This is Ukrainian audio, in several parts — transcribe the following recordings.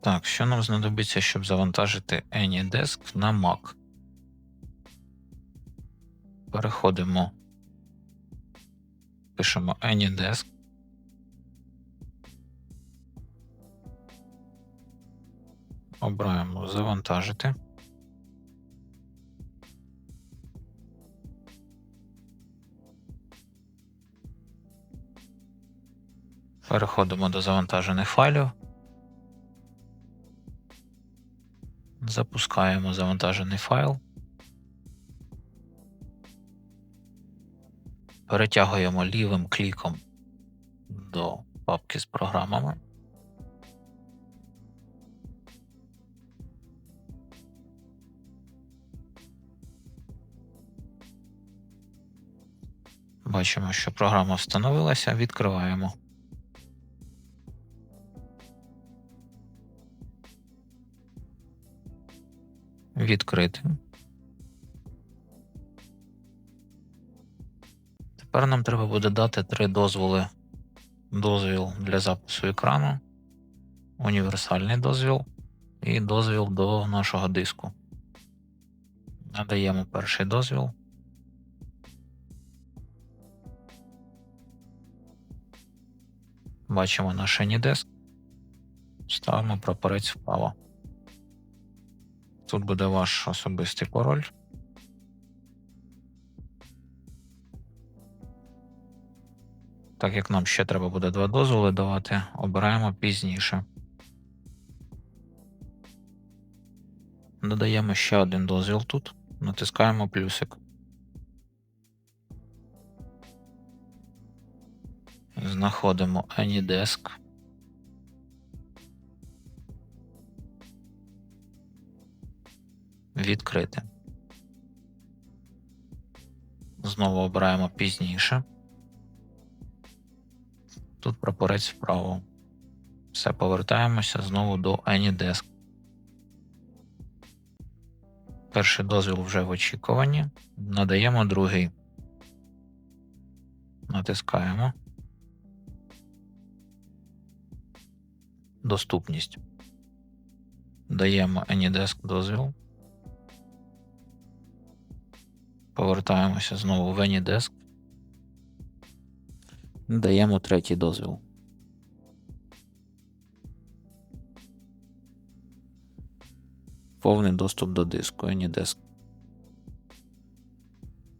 Так, що нам знадобиться, щоб завантажити AnyDesk на Mac? Переходимо. Пишемо AnyDesk. Обираємо завантажити. Переходимо до завантажених файлів. Запускаємо завантажений файл. Перетягуємо лівим кліком до папки з програмами. Бачимо, що програма встановилася. Відкриваємо. Відкрити. Тепер нам треба буде дати три дозволи. Дозвіл для запису екрану, універсальний дозвіл і дозвіл до нашого диску. Надаємо перший дозвіл. Бачимо наш AnyDesk. Ставимо прапорець вправо. Тут буде ваш особистий пароль. Так як нам ще треба буде два дозволи давати, обираємо пізніше. Додаємо ще один дозвіл тут, натискаємо плюсик. Знаходимо AnyDesk. Відкрити. Знову обираємо пізніше. Тут прапорець вправо. Все, повертаємося знову до AnyDesk. Перший дозвіл вже в очікуванні. Надаємо другий. Натискаємо. Доступність. Даємо AnyDesk дозвіл. Повертаємося знову в AnyDesk. Даємо третій дозвіл. Повний доступ до диску AnyDesk.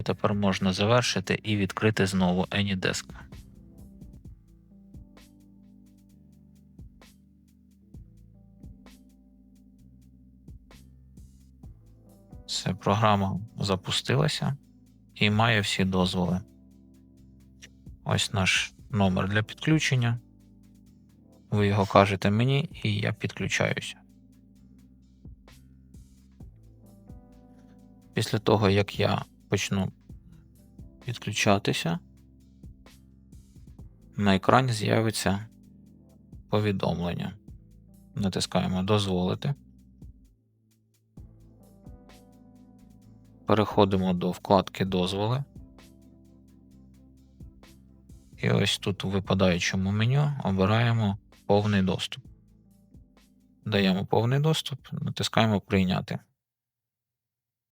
Тепер можна завершити і відкрити знову AnyDesk. Все, програма запустилася і має всі дозволи. Ось наш номер для підключення. Ви його кажете мені, і я підключаюся. Після того, як я почну підключатися, на екрані з'явиться повідомлення. Натискаємо Дозволити. Переходимо до вкладки Дозволи. І ось тут у випадаючому меню обираємо повний доступ. Даємо повний доступ, натискаємо Прийняти.